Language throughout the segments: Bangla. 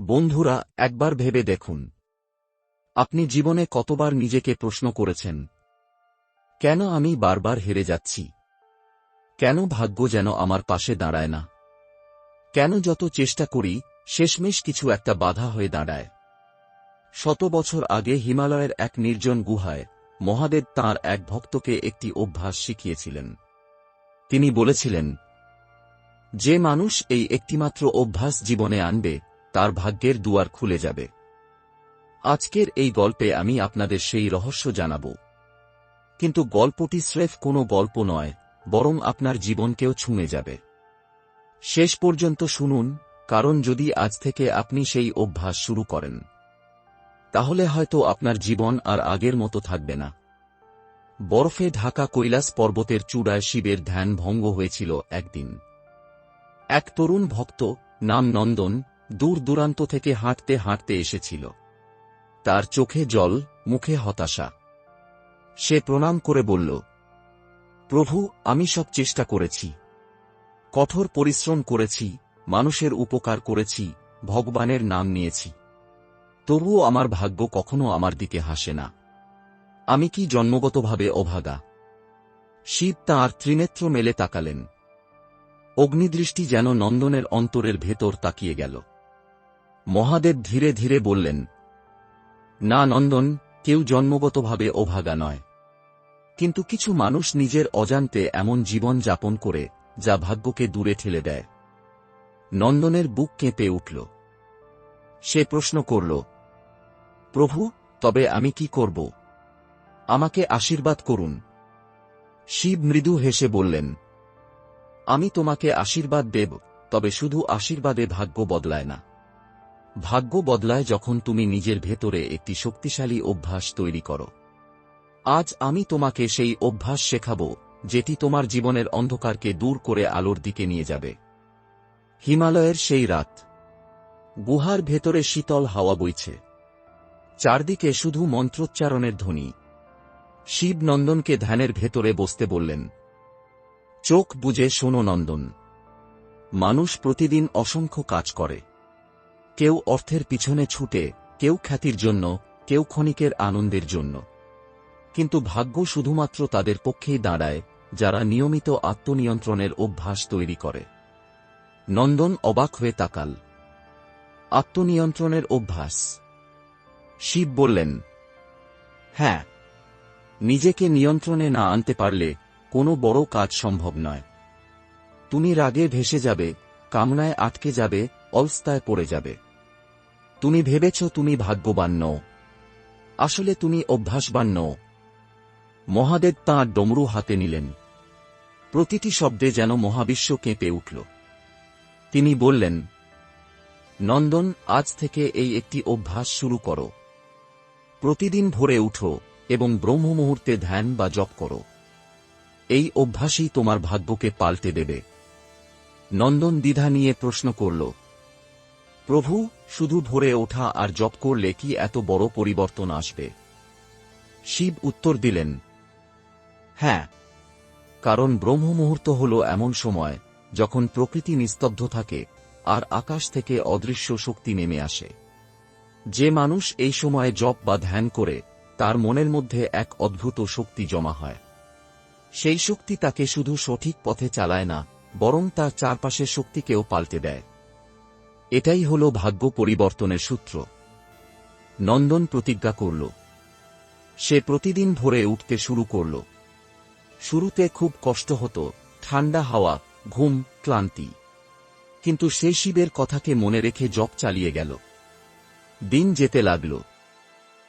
বন্ধুরা, একবার ভেবে দেখুন। আপনি জীবনে কতবার নিজেকে প্রশ্ন করেছেন, কেন আমি বারবার হেরে যাচ্ছি? কেন ভাগ্য যেন আমার পাশে দাঁড়ায় না? কেন যত চেষ্টা করি, শেষমেশ কিছু একটা বাধা হয়ে দাঁড়ায়? শত বছর আগে হিমালয়ের এক নির্জন গুহায় মহাদেব তাঁর এক ভক্তকে একটি অভ্যাস শিখিয়েছিলেন। তিনি বলেছিলেন, যে মানুষ এই একটিমাত্র অভ্যাস জীবনে আনবে তার ভাগ্যের দুয়ার খুলে যাবে। আজকের এই গল্পে আমি আপনাদের সেই রহস্য জানাব। কিন্তু গল্পটি স্রেফ কোনো গল্প নয়, বরং আপনার জীবনকেও ছুঁয়ে যাবে। শেষ পর্যন্ত শুনুন, কারণ যদি আজ থেকে আপনি সেই অভ্যাস শুরু করেন, তাহলে হয়তো আপনার জীবন আর আগের মতো থাকবে না। বরফে ঢাকা কৈলাস পর্বতের চূড়ায় শিবের ধ্যান ভঙ্গ হয়েছিল একদিন। এক তরুণ ভক্ত নাম নন্দন দূর দূরান্ত থেকে হাঁটতে হাঁটতে এসেছিল। তার চোখে জল, মুখে হতাশা। সে প্রণাম করে বলল, প্রভু, আমি সব চেষ্টা করেছি। কঠোর পরিশ্রম করেছি, মানুষের উপকার করেছি, ভগবানের নাম নিয়েছি। তবুও আমার ভাগ্য কখনো আমার দিকে হাসে না। আমি কি জন্মগতভাবে অভাগা? শিব তাঁর ত্রিনেত্র মেলে তাকালেন। অগ্নিদৃষ্টি যেন নন্দনের অন্তরের ভেতর তাকিয়ে গেল। মহাদেব ধীরে ধীরে বললেন, না নন্দন, কেউ জন্মগতভাবে অভাগা নয়। কিন্তু কিছু মানুষ নিজের অজান্তে এমন জীবন যাপন করে, যা ভাগ্যকে দূরে ঠেলে দেয়। নন্দনের বুক কেঁপে উঠল। সে প্রশ্ন করল, প্রভু, তবে আমি কি করব? আমাকে আশীর্বাদ করুন। শিব মৃদু হেসে বললেন, আমি তোমাকে আশীর্বাদ দেব, তবে শুধু আশীর্বাদে ভাগ্য বদলায় না। ভাগ্য বদলায় যখন তুমি নিজের ভেতরে একটি শক্তিশালী অভ্যাস তৈরি করো। আজ আমি তোমাকে সেই অভ্যাস শেখাব, যেটি তোমার জীবনের অন্ধকারকে দূর করে আলোর দিকে নিয়ে যাবে। হিমালয়ের সেই রাত। গুহার ভেতরে শীতল হাওয়া বইছে। চারদিকে শুধু মন্ত্রোচ্চারণের ধ্বনি। শিব নন্দনকে ধ্যানের ভেতরে বসতে বললেন, চোখ বুঝে শোনো নন্দন। মানুষ প্রতিদিন অসংখ্য কাজ করে। কেউ অর্থের পিছনে ছুটে, কেউ খ্যাতির জন্য, কেউ ক্ষণিকের আনন্দের জন্য। কিন্তু ভাগ্য শুধুমাত্র তাদের পক্ষেই দাঁড়ায়, যারা নিয়মিত আত্মনিয়ন্ত্রণের অভ্যাস তৈরি করে। নন্দন অবাক হয়ে তাকাল। আত্মনিয়ন্ত্রণের অভ্যাস। শিব বললেন হ্যাঁ নিজেকে নিয়ন্ত্রণে না আনতে পারলে কোনো বড় কাজ সম্ভব নয়। তুমি রাগে ভেসে যাবে, কামনায় আটকে যাবে, অলস্তায় পড়ে যাবে। তুমি ভেবেছ তুমি ভাগ্যবান নও। আসলে তুমি অভ্যাসবান নও। মহাদেব তাঁর ডমরু হাতে নিলেন। প্রতিটি শব্দে যেন মহাবিশ্ব কেঁপে উঠল। তিনি বললেন, নন্দন, আজ থেকে এই একটি অভ্যাস শুরু করো। প্রতিদিন ভোরে উঠো এবং ব্রহ্ম মুহূর্তে ধ্যান বা জপ করো। এই অভ্যাসই তোমার ভাগ্যকে পাল্টে দেবে। নন্দন দ্বিধা নিয়ে প্রশ্ন করল, প্রভু শুধু ভোরে ওঠা আর জপ করলে কি এত বড় পরিবর্তন আসবে? শিব উত্তর দিলেন হ্যাঁ কারণ ব্রহ্ম মুহূর্ত হল এমন সময় যখন প্রকৃতি নিস্তব্ধ থাকে আর আকাশ থেকে অদৃশ্য শক্তি নেমে আসে। যে মানুষ এই সময়ে জপ বা ধ্যান করে, তার মনের মধ্যে এক অদ্ভুত শক্তি জমা হয়। সেই শক্তি তাকে শুধু সঠিক পথে চালায় না, বরং তার চারপাশের শক্তিকেও পাল্টে দেয়। এটাই হল ভাগ্য পরিবর্তনের সূত্র। নন্দন প্রতিজ্ঞা করল। সে প্রতিদিন ভোরে উঠতে শুরু করল। শুরুতে খুব কষ্ট হতো, ঠান্ডা হাওয়া, ঘুম, ক্লান্তি। কিন্তু সে শিবের কথাকে মনে রেখে জপ চালিয়ে গেল। দিন যেতে লাগল।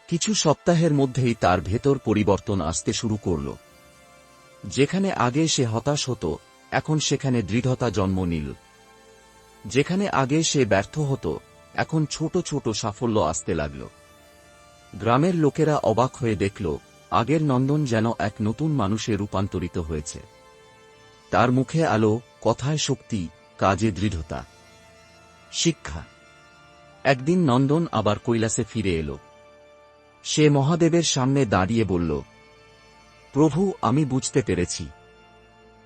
কিছু সপ্তাহের মধ্যেই তার ভেতর পরিবর্তন আসতে শুরু করল। যেখানে আগে সে হতাশ হতো, এখন সেখানে দৃঢ়তা জন্ম নিল। যেখানে আগে সে ব্যর্থ হতো, এখন ছোট ছোট সাফল্য আসতে লাগল। গ্রামের লোকেরা অবাক হয়ে দেখল, আগের নন্দন যেন এক নতুন মানুষে রূপান্তরিত হয়েছে। তার মুখে আলো, কথায় শক্তি, কাজে দৃঢ়তা। শিক্ষা। একদিন নন্দন আবার কৈলাসে ফিরে এল। সে মহাদেবের সামনে দাঁড়িয়ে বলল, প্রভু, আমি বুঝতে পেরেছি।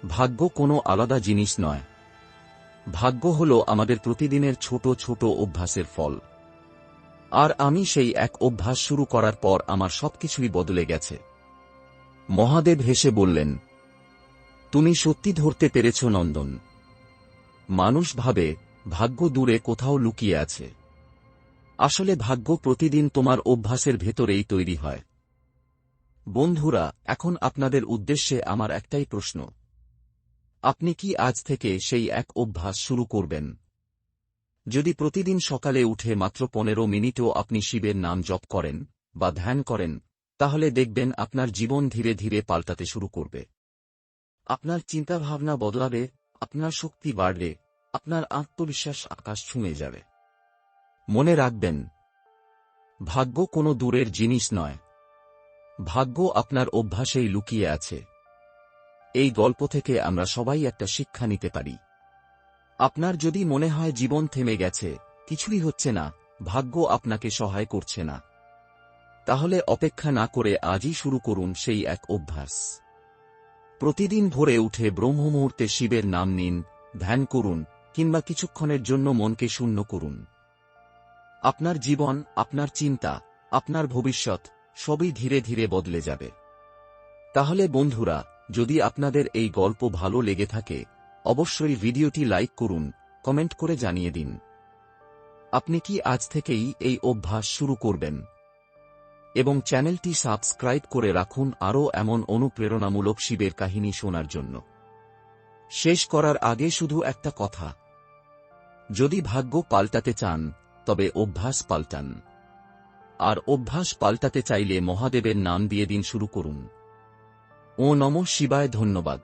ভাগ্য কোনো আলাদা জিনিস নয়। ভাগ্য হল আমাদের প্রতিদিনের ছোট ছোট অভ্যাসের ফল। আর আমি সেই এক অভ্যাস শুরু করার পর আমার সবকিছুই বদলে গেছে। মহাদেব হেসে বললেন, তুমি সত্যি ধরতে পেরেছ নন্দন। মানুষ ভাবে, ভাগ্য দূরে কোথাও লুকিয়ে আছে। আসলে ভাগ্য প্রতিদিন তোমার অভ্যাসের ভেতরেই তৈরি হয়। বন্ধুরা, এখন আপনাদের উদ্দেশ্যে আমার একটাই প্রশ্ন। আপনি কি আজ থেকে সেই এক অভ্যাস শুরু করবেন? যদি প্রতিদিন সকালে উঠে মাত্র পনেরো মিনিটও আপনি শিবের নাম জপ করেন বা ধ্যান করেন, তাহলে দেখবেন আপনার জীবন ধীরে ধীরে পাল্টাতে শুরু করবে। আপনার চিন্তাভাবনা বদলাবে, আপনার শক্তি বাড়বে, আপনার আত্মবিশ্বাস আকাশ ছুঁয়ে যাবে। মনে রাখবেন, ভাগ্য কোনো দূরের জিনিস নয়। ভাগ্য আপনার অভ্যাসেই লুকিয়ে আছে। এই গল্প থেকে আমরা সবাই একটা শিক্ষা নিতে পারি। আপনার যদি মনে হয় জীবন থেমে গেছে, কিছুই হচ্ছে না, ভাগ্য আপনাকে সহায় করছে না। তাহলে অপেক্ষা না করে আজই শুরু করুন সেই এক অভ্যাস। প্রতিদিন ভোরে উঠে ব্রহ্ম মুহূর্তে শিবের নাম নিন, ধ্যান করুন, কিংবা কিছুক্ষণের জন্য মনকে শূন্য করুন। আপনার জীবন, আপনার চিন্তা, আপনার ভবিষ্যৎ সবই ধীরে ধীরে বদলে যাবে। তাহলে বন্ধুরা যদি আপনাদের এই গল্প ভালো লেগে থাকে, অবশ্যই ভিডিওটি লাইক করুন, কমেন্ট করে জানিয়ে দিন। আপনি কি আজ থেকেই এই অভ্যাস শুরু করবেন? এবং চ্যানেলটি সাবস্ক্রাইব করে রাখুন আরও এমন অনুপ্রেরণামূলক শিবের কাহিনী শোনার জন্য। শেষ করার আগে শুধু একটা কথা। যদি ভাগ্য পাল্টাতে চান, তবে অভ্যাস পাল্টান। আর অভ্যাস পাল্টাতে চাইলে মহাদেবের নাম দিয়ে দিন শুরু করুন। ও নম শিবায় ধন্যবাদ।